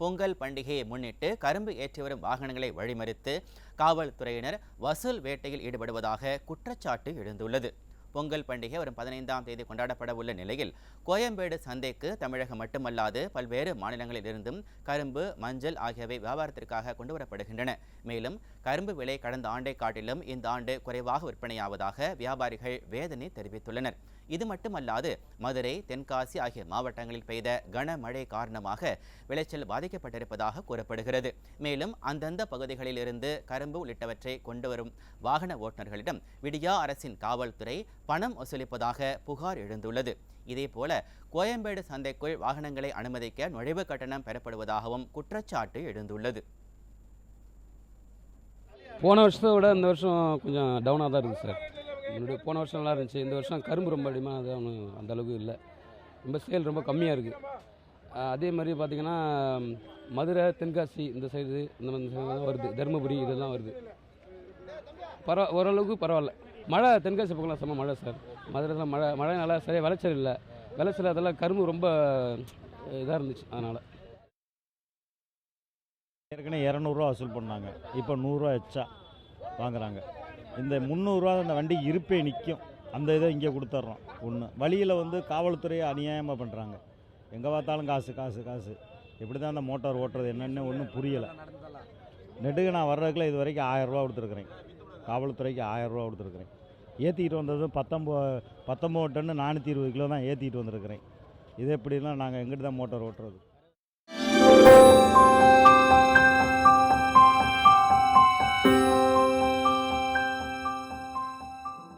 பொங்கல் பண்டிகையை முன்னிட்டு கரும்பு ஏற்றி வரும் வாகனங்களை வழிமறித்து காவல்துறையினர் வசூல் வேட்டையில் ஈடுபடுவதாக குற்றச்சாட்டு எழுந்துள்ளது. பொங்கல் பண்டிகை வரும் பதினைந்தாம் தேதி கொண்டாடப்பட உள்ள நிலையில் கோயம்பேடு சந்தைக்கு தமிழகம் மட்டுமல்லாது பல்வேறு மாநிலங்களிலிருந்தும் கரும்பு மஞ்சள் ஆகியவை வியாபாரத்திற்காக கொண்டுவரப்படுகின்றன. மேலும் கரும்பு விலை கடந்த ஆண்டை காட்டிலும் இந்த ஆண்டு குறைவாக விற்பனையாவதாக வியாபாரிகள் வேதனை தெரிவித்துள்ளனர். இது மட்டுமல்லாது மதுரை தென்காசி ஆகிய மாவட்டங்களில் பெய்த கனமழை காரணமாக விளைச்சல் பாதிக்கப்பட்டிருப்பதாக கூறப்படுகிறது. மேலும் அந்தந்த பகுதிகளில் இருந்து கரும்பு உள்ளிட்டவற்றை கொண்டு வரும் வாகன ஓட்டுநர்களிடம் விடியா அரசின் காவல்துறை பணம் வசூலிப்பதாக புகார் எழுந்துள்ளது. இதேபோல கோயம்பேடு சந்தைக்குள் வாகனங்களை அனுமதிக்க நுழைவு கட்டணம் பெறப்படுவதாகவும் குற்றச்சாட்டு எழுந்துள்ளது. போன வருஷத்தை விட இந்த வருஷம் கொஞ்சம் டவுனாக தான் இருக்குது சார். முன்னாடி போன வருஷம் நல்லா இருந்துச்சு. இந்த வருஷம் கரும்பு ரொம்ப அதிகமாக அது ஒன்றும் அந்தளவுக்கு இல்லை. ரொம்ப சேல் ரொம்ப கம்மியாக இருக்குது அதே மாதிரி பார்த்திங்கன்னா மதுரை தென்காசி இந்த சைடு இந்த மாதிரி தான் வருது. தருமபுரி இதெல்லாம் வருது. பரவா ஓரளவுக்கு பரவாயில்ல. மழை தென்காசி பக்கம்லாம் செம்ம மழை சார். மதுரை மழை மழைனால சரியாக விளைச்சல் இல்லை. விளைச்சல் அதெல்லாம் கரும்பு ரொம்ப இதாக இருந்துச்சு அதனால். ஏற்கனவே இரநூறுவா வசூல் பண்ணாங்க. இப்போ நூறுரூவா எச்சா வாங்குறாங்க. இந்த முந்நூறுரூவா அந்த வண்டி இருப்பே நிற்கும் அந்த இதை இங்கே கொடுத்துட்றோம். ஒன்று வழியில் வந்து காவல்துறையை அநியாயமாக பண்ணுறாங்க எங்கே பார்த்தாலும் காசு காசு காசு. எப்படி தான் அந்த மோட்டார் ஓட்டுறது என்னென்ன ஒன்றும் புரியலை. நெடுக நான் வர்றதுக்குள்ள இது வரைக்கும் ஆயரூவா கொடுத்துருக்குறேன். காவல்துறைக்கு ஆயரூவா கொடுத்துருக்குறேன். ஏற்றிக்கிட்டு வந்ததும் பத்தொம்போ பத்தொம்போது டன்னு நானூற்றி இருபது கிலோ தான் ஏற்றிக்கிட்டு வந்திருக்கிறேன். இது எப்படிலாம் நாங்கள் எங்கிட்டு தான் மோட்டார் ஓட்டுறது?